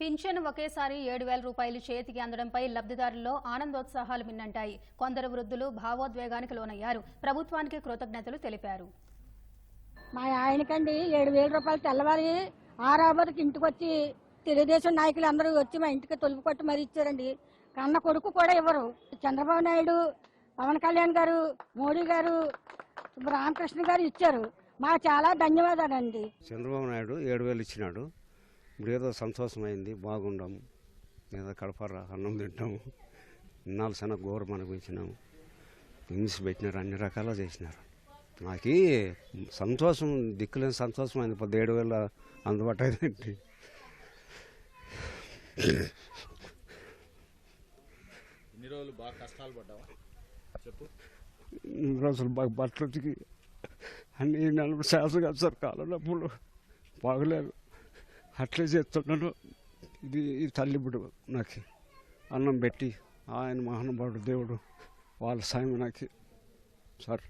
Pension ఒకేసారి ఏడు వేల రూపాయలు చేతికి అందడంపై లబ్ధిదారుల్లో ఆనందోత్సాహాలు మిన్నంటాయి. కొందరు వృద్ధులు భావోద్వేగానికి లోనయ్యారు. ప్రభుత్వానికి కృతజ్ఞతలు తెలిపారు. మా ఆయనకండి ఏడు వేల రూపాయలు తెల్లవారి ఆరాబోతుకి ఇంటికి వచ్చి తెలుగుదేశం నాయకులు అందరూ వచ్చి మా ఇంటికి తొలుపు కొట్టి మరీ ఇచ్చారండి. కన్న కొడుకు కూడా ఇవ్వరు. చంద్రబాబు నాయుడు పవన్ కళ్యాణ్ గారు మోడీ గారు రామకృష్ణ గారు ఇచ్చారు. మాకు చాలా ధన్యవాదాలండి. చంద్రబాబు నాయుడు ఏడు వేలు ఇచ్చినాడు. ఇప్పుడు ఏదో సంతోషమైంది బాగుండాము ఏదో కడపర అన్నం తింటాము ఇన్నాళ్ళు గోరు మనకు ఇచ్చినాము హింస పెట్టినారు అన్ని రకాల చేసినారు. నాకు సంతోషం దిక్కులేని సంతోషం అయింది పొద్దు ఏడు వేల అందుబాటు అయిందండి ఇన్ని రోజులు బాగా కష్టాలు పడ్డావా? చెప్పు. ఇన్ని రోజులు బాగా బట్టలు ఉతికి అన్ని నలుగురు శాసం కాదు సార్ కాళ్ళ నొప్పులు బాగలేదు. అట్లే చేస్తున్నాను ఇది ఈ తల్లి నాకు అన్నం పెట్టి ఆయన మహానుభావుడు దేవుడు వాళ్ళ సాయం నాకు సార్.